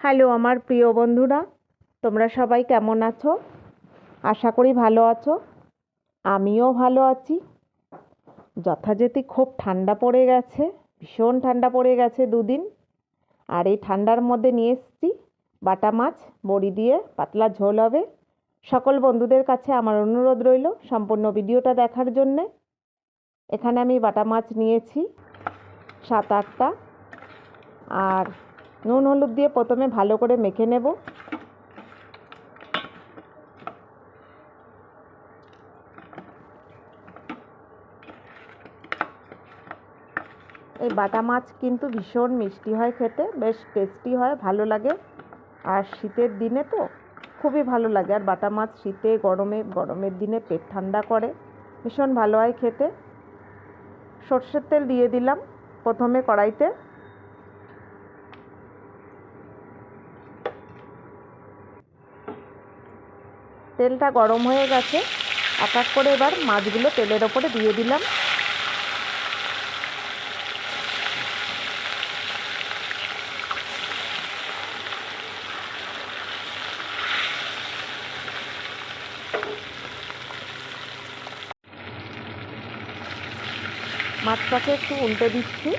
Hello, আমার প্রিয় বন্ধুরা, তোমরা সবাই কেমন আছো? আশা করি ভালো আছো। আমিও ভালো আছি। যথাযথি খুব ঠান্ডা পড়ে গেছে, ভীষণ ঠান্ডা পড়ে গেছে দুদিন। আর এই ঠান্ডার মধ্যে নিয়ে এসেছি বাটা মাছ, বড়ি দিয়ে পাতলা ঝোল হবে। সকল বন্ধুদের কাছে আমার অনুরোধ রইল সম্পূর্ণ ভিডিওটা দেখার জন্যে। এখানে আমি বাটা মাছ নিয়েছি, সাত আটটা। আর নুন, হলুদ দিয়ে প্রথমে ভালো করে মেখে নেব। এই বাটা মাছ কিন্তু ভীষণ মিষ্টি হয় খেতে, বেশ টেস্টি হয়, ভালো লাগে। আর শীতের দিনে তো খুবই ভালো লাগে। আর বাটা মাছ শীতে গরমে, গরমের দিনে পেট ঠান্ডা করে, ভীষণ ভালো হয় খেতে। সর্ষের তেল দিয়ে দিলাম প্রথমে কড়াইতে। তেলটা গরম হয়ে গেছে। এক এক করে এবার মাছগুলো তেলের ওপরে দিয়ে দিলাম। মাছটাকে একটু উল্টে দিচ্ছি।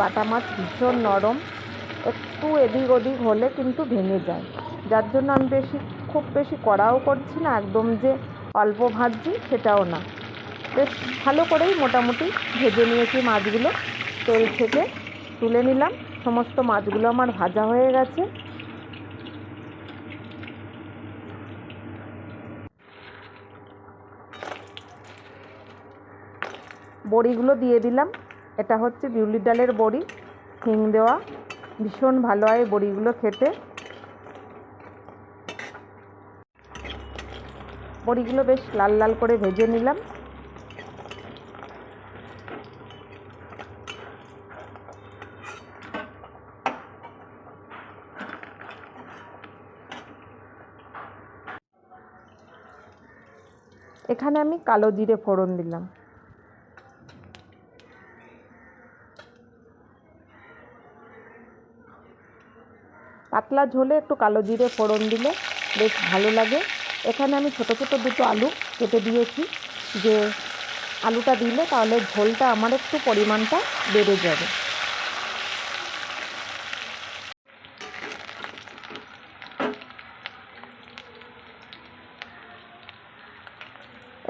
বাটা মাছ ভীষণ নরম। একটু এদিক ওদিক হলে কিন্তু ভেঙে যায়। যার জন্য আমি বেশি, খুব বেশি কড়াও করছি না, একদম যে অল্প ভাজছি সেটাও না। বেশ ভালো করেই মোটামুটি ভেজে নিয়েছি মাছগুলো। তেল থেকে তুলে নিলাম। সমস্ত মাছগুলো আমার ভাজা হয়ে গেছে। বড়িগুলো দিয়ে দিলাম। এটা হচ্ছে বিউলির ডালের বড়ি, হিং দেওয়া। ভীষণ ভালো হয় বড়িগুলো খেতে। বড়িগুলো বেশ লাল লাল করে ভেজে নিলাম। এখানে আমি কালো জিরে ফোড়ন দিলাম। পাতলা ঝোলে একটু কালো জিরে ফোড়ন দিলে বেশ ভালো লাগে। এখানে আমি ছোটো ছোটো দুটো আলু কেটে দিয়েছি। যে আলুটা দিলে তাহলে ঝোলটা আমার একটু পরিমাণটা বেড়ে যাবে।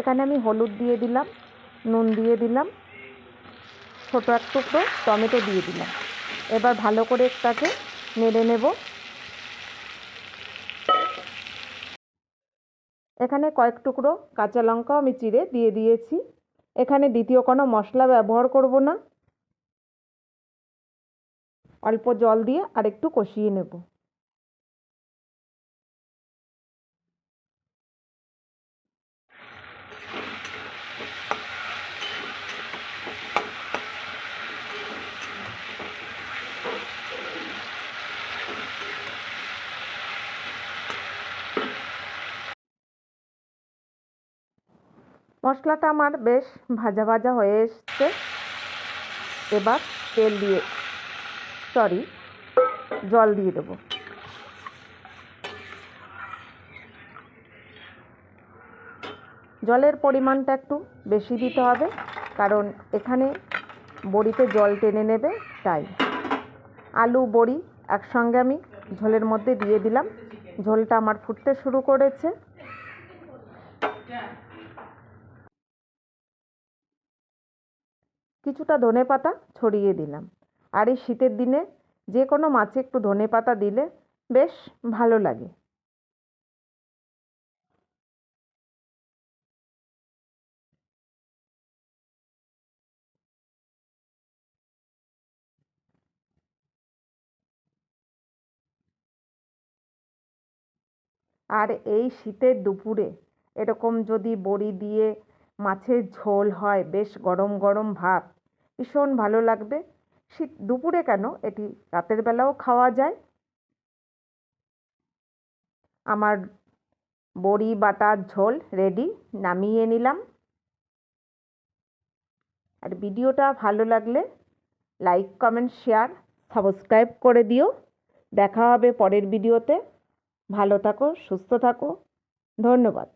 এখানে আমি হলুদ দিয়ে দিলাম, নুন দিয়ে দিলাম, ছোটো এক টুকরো টমেটো দিয়ে দিলাম। এবার ভালো করে একটাকে নেড়ে নেব। এখানে কয়েক টুকরো কাঁচা লঙ্কাও আমি চিড়ে দিয়ে দিয়েছি। এখানে দ্বিতীয় কোনো মশলা ব্যবহার করব না। অল্প জল দিয়ে আরেকটু কষিয়ে নেব। মশলাটা আমার বেশ ভাজা ভাজা হয়ে এসছে। এবার তেল দিয়ে সরি জল দিয়ে দেবো। জলের পরিমাণটা একটু বেশি দিতে হবে, কারণ এখানে বড়িতে জল টেনে নেবে, তাই। আলু, বড়ি একসঙ্গে আমি ঝোলের মধ্যে দিয়ে দিলাম। ঝোলটা আমার ফুটতে শুরু করেছে। কিছুটা ধনে পাতা ছড়িয়ে দিলাম। আর এই শীতের দিনে যে কোনো মাছে একটু ধনে পাতা দিলে বেশ ভালো লাগে। আর এই শীতের দুপুরে এরকম যদি বড়ি দিয়ে মাছের ঝোল হয়, বেশ গরম গরম ভাত ভীষণ ভালো লাগবে। শীত, দুপুরে কেন? এটি রাতের বেলাও খাওয়া যায়। আমার বড়ি বাটার ঝোল রেডি নামিয়ে নিলাম। আর ভিডিওটা ভালো লাগলে লাইক কমেন্ট শেয়ার সাবস্ক্রাইব করে দিও। দেখা হবে পরের ভিডিওতে। ভালো থাকো, সুস্থ থাকো। ধন্যবাদ।